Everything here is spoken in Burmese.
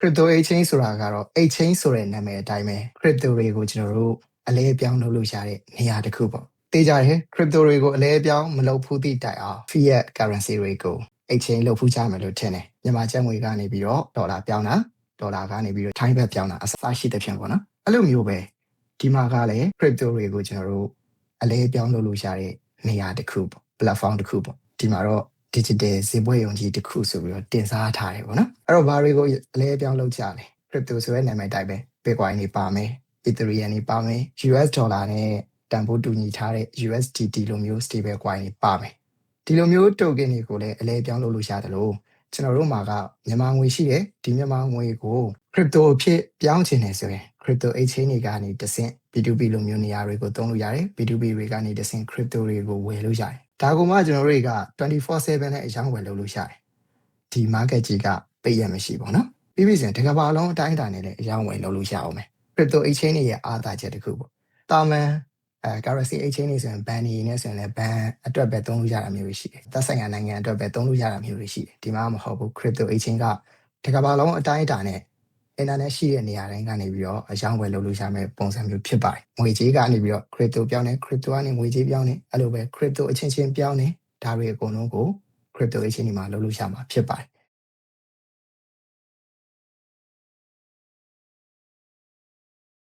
crypto exchange ဆိုတာကတော့ exchange ဆိုတဲ့နာမည်အတိုင်းပဲ crypto တွေကိုကျွန်တော်တို့အလဲအပြောင်းလုပ်လို့ရတဲ့နေရာတစ်ခုပေါ့တေးကြတယ် crypto တွေကိုအလဲအပြောင်းမလုပ်ဘူးသည့်တိုင်အောင် fiat currency တွေကို exchange လုပ်ဖို့ကြမယ်လို့ထင်တယ်မြန်မာကျပ်ငွေကနေပြီးတော့ဒေါ်လာပြောင်းတာဒေါ်လာကနေပြီးတော့ထိုင်းဘတ်ပြောင်းတာအစရှိတဲ့ဖြစ်ပေါ့နော်အဲ့လိုမျိုးပဲဒီမှာကလည်း crypto တွေကိုကျွန်တော်တို့အလဲအပြောင်းလုပ်လို့ရတဲ့နေရာတစ်ခုပေါ့ platform တစ်ခုပေါ့ဒီမှာတော့ digital ဈေးပွဲယုံကြည်တစ်ခုဆိုပြီးတော့တင်စားထားတယ်ပေါ့နော်အဲ့တော့ဘာတွေကိုအလဲအပြောင်းလုပ်ကြလဲ crypto ဆိုတဲ့နာမည်တိုင်းပဲ bitcoin တွေပါမယ် ethereum တွေပါမယ် US dollar နဲ့တန်ဖိုးတူညီထားတဲ့ USDT လိုမျိုး stable coin တွေပါမယ်ဒီလိုမျိုး token တွေကိုလည်းအလဲအပြောင်းလုပ်လို့ရတယ်လို့ကျွန်တော်တို့မှာကမြန်မာငွေရှိတယ်ဒီမြန်မာငွေကို crypto အဖြစ်ပြောင်းချင်တယ်ဆိုရင် crypto exchange တွေကနေတဆင့် B2B လိုမျိုးနေရာတွေကိုသုံးလို့ရတယ် B2B တွေကနေတဆင့် crypto တွေကိုဝယ်လို့ရတယ်ဒါကမှကျွန်တော်တို့တွေက24/7နဲ့အရောင်းဝယ်လုပ်လို့ရတယ်ဒီ market ကြီးကပိတ်ရမရှိဘူးเนาะပြီးပြီဆိုရင်တကဘာလုံးအတိုင်းအတာနဲ့လည်းအရောင်းဝယ်လုပ်လို့ရအောင်မယ် crypto exchange တွေရဲ့အားသာချက်တစ်ခုပေါ့တာမန်အဲ currency exchange တွေဆိုရင် ban နေနေဆိုရင်လည်း ban အတွက်ပဲသုံးလို့ရတာမျိုးတွေရှိတယ်သက်ဆိုင်ရာနိုင်ငံအတွက်ပဲသုံးလို့ရတာမျိုးတွေရှိတယ်ဒီမှာမဟုတ်ဘူး crypto exchange ကတကဘာလုံးအတိုင်းအတာနဲ့ internet ရှိတဲ့နေရာတိုင်းကနေပြီးတော့အရောင်းဝယ်လုပ်လို့ရမယ့်ပုံစံမျိုးဖြစ်ပါတယ်။ငွေကြေးကနေပြီးတော့ crypto ပြောင်းတယ် crypto ကနေငွေကြေးပြောင်းတယ်အဲ့လိုပဲ crypto အချင်းချင်းပြောင်းတယ်ဒါတွေအကုန်လုံးကို crypto exchange တွေမှာလုပ်လို့ရမှာဖြစ်ပါတယ်